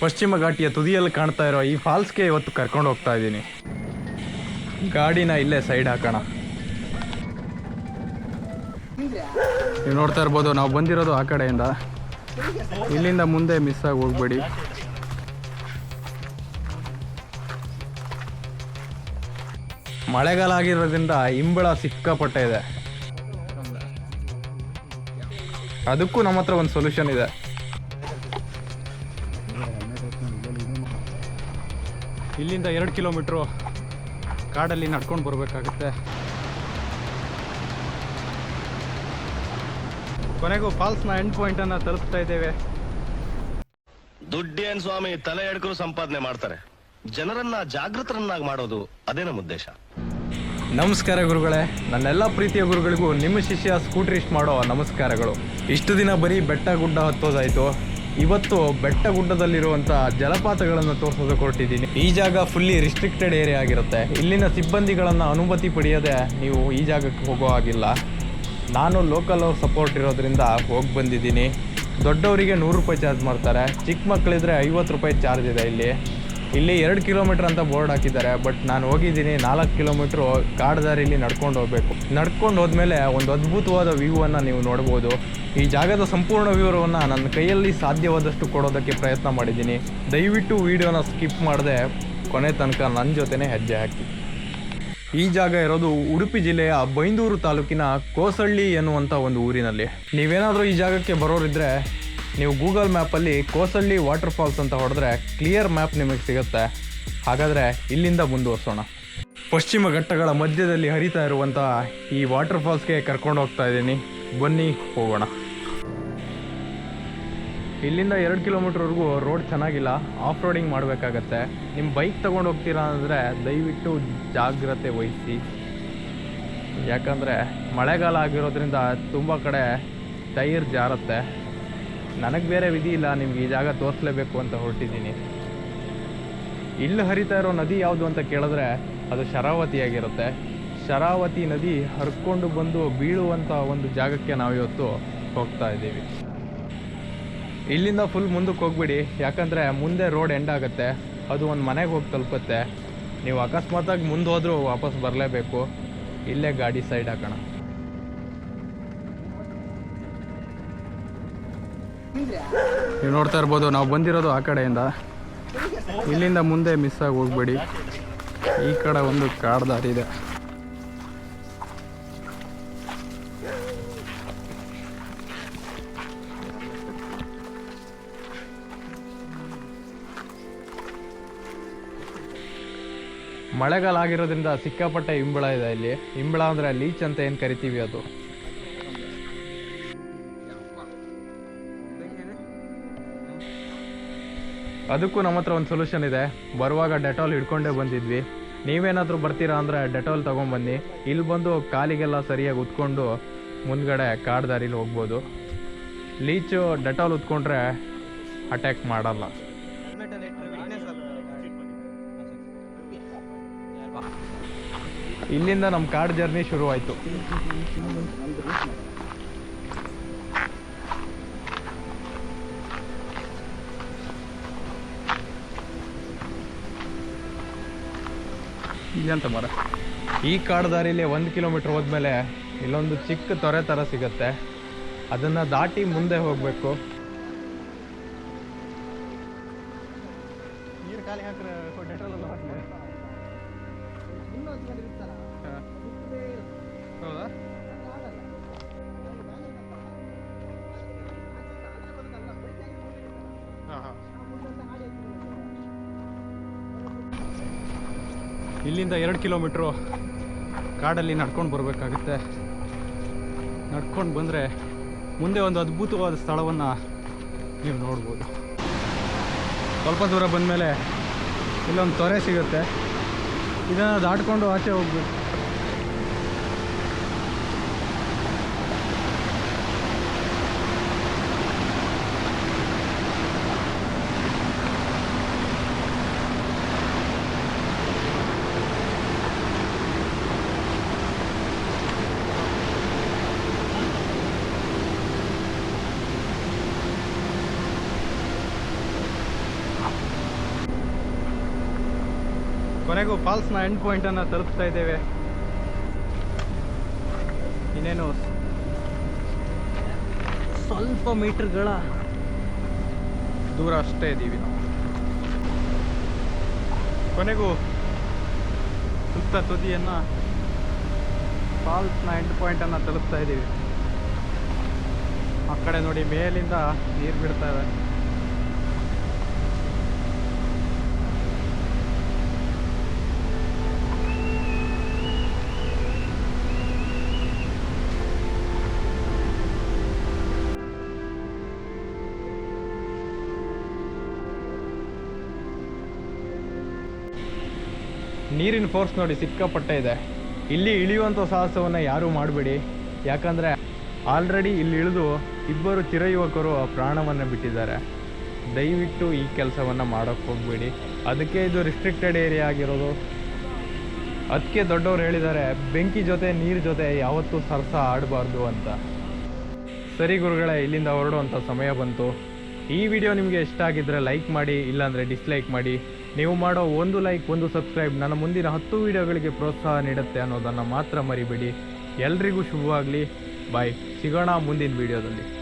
ಪಶ್ಚಿಮ ಘಾಟಿಯ ತುದಿಯಲ್ಲಿ ಕಾಣ್ತಾ ಇರೋ ಈ ಫಾಲ್ಸ್ಗೆ ಇವತ್ತು ಕರ್ಕೊಂಡು ಹೋಗ್ತಾ ಇದ್ದೀನಿ. ಗಾಡಿನ ಇಲ್ಲೇ ಸೈಡ್ ಹಾಕೋಣ. ನೀವು ನೋಡ್ತಾ ಇರ್ಬೋದು, ನಾವು ಬಂದಿರೋದು ಆ ಕಡೆಯಿಂದ. ಇಲ್ಲಿಂದ ಮುಂದೆ ಮಿಸ್ ಆಗಿ ಹೋಗ್ಬೇಡಿ. ಮಳೆಗಾಲ ಆಗಿರೋದ್ರಿಂದ ಇಂಬಳ ಸಿಕ್ಕಾಪಟ್ಟೆ ಇದೆ. ಅದಕ್ಕೂ ನಮ್ಮ ಹತ್ರ ಒಂದು ಸೊಲ್ಯೂಷನ್ ಇದೆ. ಇಲ್ಲಿಂದ ಎರಡು ಕಿಲೋಮೀಟ್ರು ಕಾಡಲ್ಲಿ ನಡ್ಕೊಂಡು ಬರಬೇಕಾಗುತ್ತೆ. ಕೊನೆಗೂ ಫಾಲ್ಸ್ನ ಎಂಡ್ ಪಾಯಿಂಟನ್ನು ತಲುಪ್ತಾ ಇದ್ದೇವೆ. ದುಡ್ಡೇನ್ ಸ್ವಾಮಿ ತಲೆ ಎಡ್ಕರು ಸಂಪಾದನೆ ಮಾಡ್ತಾರೆ. ಜನರನ್ನ ಜಾಗೃತರನ್ನಾಗಿ ಮಾಡೋದು ಅದೇ ನಮ್ಮ ಉದ್ದೇಶ. ನಮಸ್ಕಾರ ಗುರುಗಳೇ ನನ್ನೆಲ್ಲ ಪ್ರೀತಿಯ ಗುರುಗಳಿಗೂ ನಿಮ್ಮ ಶಿಷ್ಯ ಸ್ಕೂಟ್ರಿಸ್ಟ್ ಮಾಡೋ ನಮಸ್ಕಾರಗಳು. ಇಷ್ಟು ದಿನ ಬರೀ ಬೆಟ್ಟ ಗುಡ್ಡ ಹತ್ತೋದಾಯ್ತು. ಇವತ್ತು ಬೆಟ್ಟ ಗುಡ್ಡದಲ್ಲಿರುವಂಥ ಜಲಪಾತಗಳನ್ನು ತೋರಿಸೋದಕ್ಕೆ ಹೊರಟಿದ್ದೀನಿ. ಈ ಜಾಗ ಫುಲ್ಲಿ ರಿಸ್ಟ್ರಿಕ್ಟೆಡ್ ಏರಿಯಾ ಆಗಿರುತ್ತೆ. ಇಲ್ಲಿನ ಸಿಬ್ಬಂದಿಗಳನ್ನು ಅನುಮತಿ ಪಡೆಯದೆ ನೀವು ಈ ಜಾಗಕ್ಕೆ ಹೋಗೋ ಹಾಗಿಲ್ಲ. ನಾನು ಲೋಕಲ್ ಅವ್ರ ಸಪೋರ್ಟ್ ಇರೋದ್ರಿಂದ ಹೋಗಿ ಬಂದಿದ್ದೀನಿ. ದೊಡ್ಡವರಿಗೆ ನೂರು ರೂಪಾಯಿ ಚಾರ್ಜ್ ಮಾಡ್ತಾರೆ. ಚಿಕ್ಕ ಮಕ್ಕಳಿದ್ರೆ ಐವತ್ತು ರೂಪಾಯಿ ಚಾರ್ಜ್ ಇದೆ ಇಲ್ಲಿ. ಇಲ್ಲಿ ಎರಡು ಕಿಲೋಮೀಟ್ರ್ ಅಂತ ಬೋರ್ಡ್ ಹಾಕಿದ್ದಾರೆ, ಬಟ್ ನಾನು ಹೋಗಿದ್ದೀನಿ ನಾಲ್ಕು ಕಿಲೋಮೀಟ್ರು ಕಾಡು ದಾರಿಲಿ ನಡ್ಕೊಂಡು ಹೋಗಬೇಕು. ನಡ್ಕೊಂಡು ಹೋದ್ಮೇಲೆ ಒಂದು ಅದ್ಭುತವಾದ ವ್ಯೂವನ್ನು ನೀವು ನೋಡ್ಬೋದು. ಈ ಜಾಗದ ಸಂಪೂರ್ಣ ವಿವರವನ್ನು ನನ್ನ ಕೈಯಲ್ಲಿ ಸಾಧ್ಯವಾದಷ್ಟು ಕೊಡೋದಕ್ಕೆ ಪ್ರಯತ್ನ ಮಾಡಿದ್ದೀನಿ. ದಯವಿಟ್ಟು ವಿಡಿಯೋನ ಸ್ಕಿಪ್ ಮಾಡದೆ ಕೊನೆ ತನಕ ನನ್ನ ಜೊತೆನೇ ಹೆಜ್ಜೆ ಹಾಕಿ. ಈ ಜಾಗ ಇರೋದು ಉಡುಪಿ ಜಿಲ್ಲೆಯ ಬೈಂದೂರು ತಾಲೂಕಿನ ಕೋಸಳ್ಳಿ ಎನ್ನುವಂಥ ಒಂದು ಊರಿನಲ್ಲಿ. ನೀವೇನಾದರೂ ಈ ಜಾಗಕ್ಕೆ ಬರೋರಿದ್ರೆ ನೀವು ಗೂಗಲ್ ಮ್ಯಾಪಲ್ಲಿ ಕೋಸಳ್ಳಿ ವಾಟರ್ ಫಾಲ್ಸ್ ಅಂತ ಹೊಡೆದ್ರೆ ಕ್ಲಿಯರ್ ಮ್ಯಾಪ್ ನಿಮಗೆ ಸಿಗುತ್ತೆ. ಹಾಗಾದರೆ ಇಲ್ಲಿಂದ ಮುಂದುವರ್ಸೋಣ. ಪಶ್ಚಿಮ ಘಟ್ಟಗಳ ಮಧ್ಯದಲ್ಲಿ ಹರಿತಾ ಇರುವಂತಹ ಈ ವಾಟರ್ ಫಾಲ್ಸ್ಗೆ ಕರ್ಕೊಂಡು ಹೋಗ್ತಾ ಇದ್ದೀನಿ. ಬನ್ನಿ, ಹೋಗೋಣ. ಇಲ್ಲಿಂದ ಎರಡು ಕಿಲೋಮೀಟ್ರ್ವರೆಗೂ ರೋಡ್ ಚೆನ್ನಾಗಿಲ್ಲ ಆಫ್ ರೋಡಿಂಗ್ ಮಾಡಬೇಕಾಗತ್ತೆ. ನಿಮ್ಮ ಬೈಕ್ ತೊಗೊಂಡು ಹೋಗ್ತೀರಾ ಅಂದರೆ ದಯವಿಟ್ಟು ಜಾಗ್ರತೆ ವಹಿಸಿ. ಯಾಕಂದರೆ ಮಳೆಗಾಲ ಆಗಿರೋದ್ರಿಂದ ತುಂಬ ಕಡೆ ಟೈರ್ ಜಾರುತ್ತೆ. ನನಗೆ ಬೇರೆ ವಿಧಿ ಇಲ್ಲ, ನಿಮ್ಗೆ ಈ ಜಾಗ ತೋರಿಸ್ಲೇಬೇಕು ಅಂತ ಹೊರಟಿದ್ದೀನಿ. ಇಲ್ಲಿ ಹರಿತಾ ಇರೋ ನದಿ ಯಾವುದು ಅಂತ ಕೇಳಿದ್ರೆ ಅದು ಶರಾವತಿಯಾಗಿರುತ್ತೆ ಶರಾವತಿ ನದಿ ಹರ್ಕೊಂಡು ಬಂದು ಬೀಳುವಂಥ ಒಂದು ಜಾಗಕ್ಕೆ ನಾವು ಇವತ್ತು ಹೋಗ್ತಾ ಇದ್ದೀವಿ. ಇಲ್ಲಿಂದ ಫುಲ್ ಮುಂದಕ್ಕೆ ಹೋಗ್ಬಿಡಿ, ಯಾಕಂದರೆ ಮುಂದೆ ರೋಡ್ ಎಂಡ್ ಆಗುತ್ತೆ. ಅದು ಒಂದು ಮನೆಗೆ ಹೋಗಿ ತಲುಪುತ್ತೆ. ನೀವು ಅಕಸ್ಮಾತಾಗಿ ಮುಂದೆ ಹೋದರೂ ವಾಪಸ್ ಬರಲೇಬೇಕು. ಇಲ್ಲೇ ಗಾಡಿ ಸೈಡ್ ಹಾಕೋಣ. ನೀವು ನೋಡ್ತಾ ಇರ್ಬೋದು, ನಾವು ಬಂದಿರೋದು ಆ ಕಡೆಯಿಂದ. ಇಲ್ಲಿಂದ ಮುಂದೆ ಮಿಸ್ ಆಗಿ ಹೋಗ್ಬೇಡಿ. ಈ ಕಡೆ ಒಂದು ಕಾಡು ದಾರಿ ಇದೆ. ಮಳೆಗಾಲ ಆಗಿರೋದ್ರಿಂದ ಸಿಕ್ಕಾಪಟ್ಟೆ ಹಿಂಬಳ ಇದೆ ಇಲ್ಲಿ. ಹಿಂಬಳ ಅಂದರೆ ಲೀಚ್ ಅಂತ ಏನು ಕರಿತೀವಿ ಅದು? ಅದಕ್ಕೂ ನಮ್ಮ ಹತ್ರ ಒಂದು ಸೊಲ್ಯೂಷನ್ ಇದೆ. ಬರುವಾಗ ಡೆಟಾಲ್ ಹಿಡ್ಕೊಂಡೇ ಬಂದಿದ್ವಿ. ನೀವೇನಾದರೂ ಬರ್ತೀರಾ ಅಂದರೆ ಡೆಟಾಲ್ ತೊಗೊಂಬನ್ನಿ. ಇಲ್ಲಿ ಬಂದು ಕಾಲಿಗೆಲ್ಲ ಸರಿಯಾಗಿ ಉತ್ಕೊಂಡು ಮುಂದ್ಗಡೆ ಕಾಡು ದಾರಿಲಿ ಹೋಗ್ಬೋದು. ಲೀಚು ಡೆಟಾಲ್ ಉತ್ಕೊಂಡ್ರೆ ಅಟ್ಯಾಕ್ ಮಾಡಲ್ಲ. ಇಲ್ಲಿಂದ ನಮ್ಮ ಕಾಡ್ ಜರ್ನಿ ಶುರುವಾಯಿತು. ಅಂತ ಮರ ಈ ಕಾಡು ದಾರಿಲಿ ಒಂದು ಕಿಲೋಮೀಟ್ರ್ ಹೋದ್ಮೇಲೆ ಇಲ್ಲೊಂದು ಚಿಕ್ಕ ತೊರೆ ಥರ ಸಿಗತ್ತೆ. ಅದನ್ನು ದಾಟಿ ಮುಂದೆ ಹೋಗಬೇಕು. ನೀರು ಖಾಲಿ ಹಾಕ್ರೆ ಇಲ್ಲಿಂದ ಎರಡು ಕಿಲೋಮೀಟ್ರು ಕಾಡಲ್ಲಿ ನಡ್ಕೊಂಡು ಬರಬೇಕಾಗುತ್ತೆ. ನಡ್ಕೊಂಡು ಬಂದರೆ ಮುಂದೆ ಒಂದು ಅದ್ಭುತವಾದ ಸ್ಥಳವನ್ನು ನೀವು ನೋಡ್ಬೋದು. ಸ್ವಲ್ಪ ದೂರ ಬಂದಮೇಲೆ ಇಲ್ಲೊಂದು ತೊರೆ ಸಿಗುತ್ತೆ. ಇದನ್ನು ದಾಟ್ಕೊಂಡು ಆಚೆ ಹೋಗ್ಬೇಕು. ಕೊನೆಗೂ ಫಾಲ್ಸ್ನ ಎಂಡ್ ಪಾಯಿಂಟನ್ನು ತಲುಪ್ತಾ ಇದ್ದೇವೆ. ಇನ್ನೇನು? ಸ್ವಲ್ಪ ಮೀಟರ್ಗಳ ದೂರ ಅಷ್ಟೇ ಇದ್ದೀವಿ ನಾವು. ಕೊನೆಗೂ ಸುತ್ತ ತುದಿಯನ್ನು ಫಾಲ್ಸ್ನ ಎಂಡ್ ಪಾಯಿಂಟನ್ನು ತಲುಪ್ತಾ ಇದ್ದೀವಿ. ಆ ಕಡೆ ನೋಡಿ ಮೇಲಿಂದ ನೀರು ಬಿಡ್ತಾ ಇದೆ. ನೀರಿನ ಫೋರ್ಸ್ ನೋಡಿ ಸಿಕ್ಕಾಪಟ್ಟೆ ಇದೆ. ಇಲ್ಲಿ ಇಳಿಯುವಂಥ ಸಾಹಸವನ್ನು ಯಾರೂ ಮಾಡಬೇಡಿ. ಯಾಕಂದರೆ ಆಲ್ರೆಡಿ ಇಲ್ಲಿ ಇಳಿದು ಇಬ್ಬರು ಚಿರಯುವಕರು ಪ್ರಾಣವನ್ನು ಬಿಟ್ಟಿದ್ದಾರೆ. ದಯವಿಟ್ಟು ಈ ಕೆಲಸವನ್ನು ಮಾಡೋಕ್ಕೆ ಹೋಗಬೇಡಿ. ಅದಕ್ಕೆ ಇದು ರಿಸ್ಟ್ರಿಕ್ಟೆಡ್ ಏರಿಯಾ ಆಗಿರೋದು. ಅದಕ್ಕೆ ದೊಡ್ಡವ್ರು ಹೇಳಿದ್ದಾರೆ, ಬೆಂಕಿ ಜೊತೆ, ನೀರು ಜೊತೆ ಯಾವತ್ತೂ ಸರ್ಸ ಆಡಬಾರ್ದು ಅಂತ. ಸರಿ ಗುರುಗಳೇ, ಇಲ್ಲಿಂದ ಹೊರಡುವಂಥ ಸಮಯ ಬಂತು. ಈ ವಿಡಿಯೋ ನಿಮಗೆ ಇಷ್ಟ ಆಗಿದ್ದರೆ ಲೈಕ್ ಮಾಡಿ, ಇಲ್ಲಾಂದರೆ ಡಿಸ್ಲೈಕ್ ಮಾಡಿ. ನೀವು ಮಾಡೋ ಒಂದು ಲೈಕ್, ಒಂದು ಸಬ್ಸ್ಕ್ರೈಬ್ ನನ್ನ ಮುಂದಿನ ಹತ್ತು ವಿಡಿಯೋಗಳಿಗೆ ಪ್ರೋತ್ಸಾಹ ನೀಡುತ್ತೆ ಅನ್ನೋದನ್ನು ಮಾತ್ರ ಮರಿಬೇಡಿ. ಎಲ್ರಿಗೂ ಶುಭವಾಗಲಿ. ಬಾಯ್. ಸಿಗೋಣ ಮುಂದಿನ ವಿಡಿಯೋದಲ್ಲಿ.